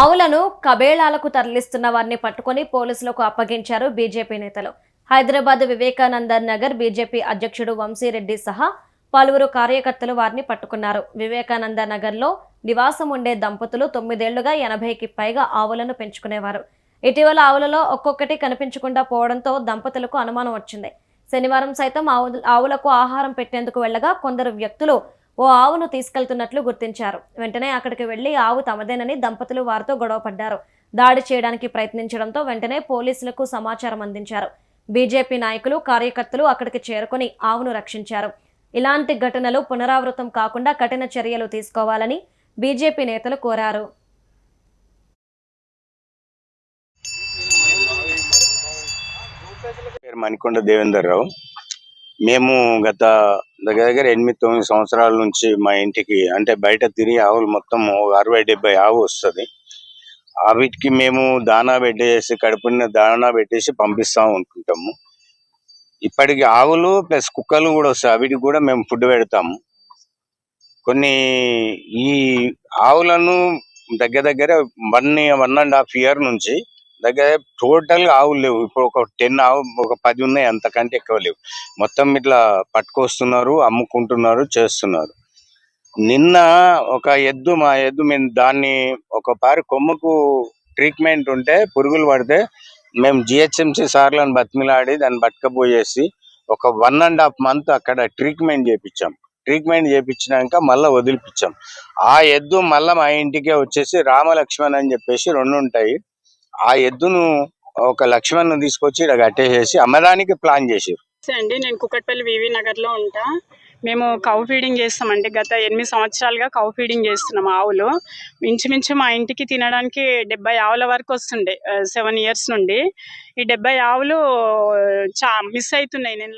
ఆవులను కబేళాలకు తరలిస్తున్న వారిని పట్టుకొని పోలీసులకు అప్పగించారు బీజేపీ నేతలు. హైదరాబాద్ వివేకానంద నగర్ బీజేపీ అధ్యక్షుడు వంశీరెడ్డి సహా పలువురు కార్యకర్తలు వారిని పట్టుకున్నారు. వివేకానంద నగర్లో నివాసం ఉండే దంపతులు తొమ్మిదేళ్ళుగా ఎనభైకి పైగా ఆవులను పెంచుకునేవారు. ఇటీవల ఆవులలో ఒక్కొక్కటి కనిపించకుండా పోవడంతో దంపతులకు అనుమానం వచ్చింది. శనివారం సైతం ఆవు ఆవులకు ఆహారం పెట్టేందుకు వెళ్ళగా కొందరు వ్యక్తులు ఓ ఆవును తీసుకెళ్తున్నట్లు గుర్తించారు. వెంటనే అక్కడికి వెళ్ళి ఆవు తమదేనని దంపతులు వారితో గొడవపడ్డారు దాడి చేయడానికి ప్రయత్నించడంతో వెంటనే పోలీసులకు సమాచారం అందించారు. బీజేపీ నాయకులు కార్యకర్తలు అక్కడికి చేరుకొని ఆవును రక్షించారు. ఇలాంటి ఘటనలు పునరావృతం కాకుండా కఠిన చర్యలు తీసుకోవాలని బీజేపీ నేతలు కోరారు. మణికొండ దేవేందర్ రావు. మేము గత దగ్గర దగ్గర ఎనిమిది తొమ్మిది సంవత్సరాల నుంచి మా ఇంటికి అంటే బయట తిరిగి ఆవులు మొత్తం అరవై డెబ్బై ఆవు వస్తుంది. వీటికి మేము దానా పెట్టేసి కడుపున దానా పెట్టేసి పంపిస్తా ఉంటుంటాము. ఇప్పటికి ఆవులు ప్లస్ కుక్కలు కూడా వస్తాయి. వీటికి కూడా మేము ఫుడ్ పెడతాము. కొన్ని ఈ ఆవులను దగ్గర దగ్గర one one and half year నుంచి దగ్గర టోటల్ ఆవులు లేవు. ఇప్పుడు ఒక టెన్ ఆవు ఒక పది ఉన్నాయి అంతకంటే ఎక్కువ లేవు. మొత్తం ఇట్లా పట్టుకొస్తున్నారు అమ్ముకుంటున్నారు చేస్తున్నారు. నిన్న ఒక ఎద్దు మా ఎద్దు మేము దాన్ని ఒక పారి కొమ్ముకు ట్రీట్మెంట్ ఉంటే పురుగులు పడితే మేము జిహెచ్ఎంసీ సార్లను బతిమిలాడి దాన్ని పట్టుకపోయేసి ఒక వన్ అండ్ హాఫ్ మంత్ అక్కడ ట్రీట్మెంట్ చేపించాం. ట్రీట్మెంట్ చేపించినాక మళ్ళీ వదిలిపించాం ఆ ఎద్దు మళ్ళీ మా ఇంటికే వచ్చేసి రామలక్ష్మణ్ అని చెప్పేసి రెండు ఉంటాయి ఆ ఎద్దును ఒక లక్ష్మణ్ తీసుకొచ్చి ఇక్కడ కట్టేసేసి అమ్మడానికి ప్లాన్ చేసారు అండి నేను కుక్కట్పల్లి వివి నగర్లో ఉంటా. మేము కౌ ఫీడింగ్ చేస్తామండి. గత ఎనిమిది సంవత్సరాలుగా కౌ ఫీడింగ్ చేస్తున్నాం ఆవులు. ఇంచుమించు మా ఇంటికి తినడానికి డెబ్బై ఆవుల వరకు వస్తుండే సెవెన్ ఇయర్స్ నుండి. ఈ డెబ్బై ఆవులు చా మిస్ అవుతున్నాయి. నేను